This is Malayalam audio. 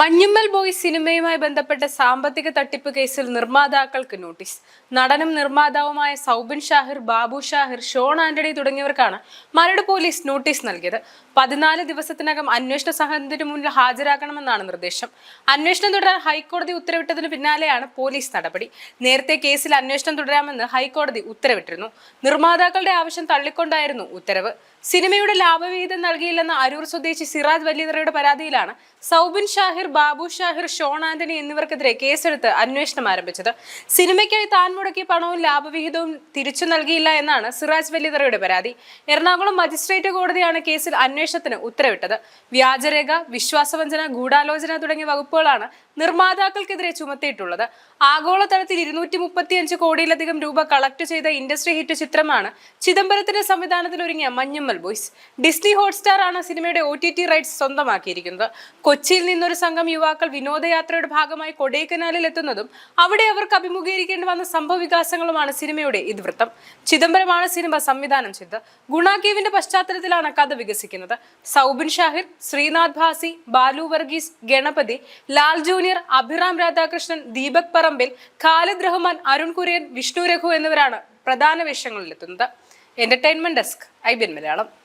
മഞ്ഞുമ്മൽ ബോയ് സിനിമയുമായി ബന്ധപ്പെട്ട സാമ്പത്തിക തട്ടിപ്പ് കേസിൽ നിർമ്മാതാക്കൾക്ക് നോട്ടീസ്. നടനും നിർമ്മാതാവുമായ സൗബിൻ ഷാഹിർ ബാബു ഷാഹിർ ഷോൺ ആന്റണി തുടങ്ങിയവർക്കാണ് മരട് പോലീസ് നോട്ടീസ് നൽകിയത്. പതിനാല് ദിവസത്തിനകം അന്വേഷണ സംഘത്തിന് മുന്നിൽ ഹാജരാക്കണമെന്നാണ് നിർദ്ദേശം. അന്വേഷണം തുടരാൻ ഹൈക്കോടതി ഉത്തരവിട്ടതിന് പിന്നാലെയാണ് പോലീസ് നടപടി. നേരത്തെ കേസിൽ അന്വേഷണം തുടരാമെന്ന് ഹൈക്കോടതി ഉത്തരവിട്ടിരുന്നു. നിർമ്മാതാക്കളുടെ ആവശ്യം തള്ളിക്കൊണ്ടായിരുന്നു ഉത്തരവ്. സിനിമയുടെ ലാഭവിഹിതം നൽകിയില്ലെന്ന അരൂർ സ്വദേശി സിറാജ് വലിയതറയുടെ പരാതിയിലാണ് സൗബിൻ ഷാഹിർ ബാബു ഷാഹിർ ഷോൺ ആന്റണി എന്നിവർക്കെതിരെ കേസെടുത്ത് അന്വേഷണം ആരംഭിച്ചത്. സിനിമയ്ക്കായി താൻ മുടക്കിയ പണവും ലാഭവിഹിതവും തിരിച്ചു നൽകിയില്ല എന്നാണ് സിറാജ് വലിയതറയുടെ പരാതി. എറണാകുളം മജിസ്ട്രേറ്റ് കോടതിയാണ് കേസിൽ അന്വേഷണത്തിന് ഉത്തരവിട്ടത്. വ്യാജരേഖ വിശ്വാസവഞ്ചന ഗൂഢാലോചന തുടങ്ങിയ വകുപ്പുകളാണ് നിർമ്മാതാക്കൾക്കെതിരെ ചുമത്തിയിട്ടുള്ളത്. ആഗോളതലത്തിൽ ഇരുന്നൂറ്റി മുപ്പത്തിയഞ്ച് കോടിയിലധികം രൂപ കളക്ട് ചെയ്ത ഇൻഡസ്ട്രി ഹിറ്റ് ചിത്രമാണ് ചിദംബരത്തിന്റെ സംവിധാനത്തിൽ ഒരുങ്ങിയ മഞ്ഞുമ്മൽ ബോയ്സ്. ഡിസ്നി ഹോട്ട്സ്റ്റാർ ആണ് സിനിമയുടെ ഒ റൈറ്റ്സ് സ്വന്തമാക്കിയിരിക്കുന്നത്. കൊച്ചിയിൽ നിന്നൊരു സംഘം യുവാക്കൾ വിനോദയാത്രയുടെ ഭാഗമായി കൊടൈക്കനാലിൽ എത്തുന്നതും അവിടെ അവർക്ക് അഭിമുഖീകരിക്കേണ്ടി വന്ന സംഭവ വികാസങ്ങളുമാണ് സിനിമയുടെ ഇതിവൃത്തം. ചിദംബരമാണ് സിനിമ സംവിധാനം ചെയ്തത്. ഗുണാകീവിന്റെ പശ്ചാത്തലത്തിലാണ് കഥ വികസിക്കുന്നത്. സൗബിൻ ഷാഹിർ ശ്രീനാഥ് ഭാസി ബാലു വർഗീസ് ഗണപതി ലാൽ ജൂനിയർ അഭിറാം രാധാകൃഷ്ണൻ ദീപക് പറമ്പിൽ ഖാലിദ് റഹ്മാൻ അരുൺ കുര്യൻ വിഷ്ണു രഘു എന്നിവരാണ് പ്രധാന വേഷങ്ങളിലെത്തുന്നത്. Entertainment desk I B Malayalam.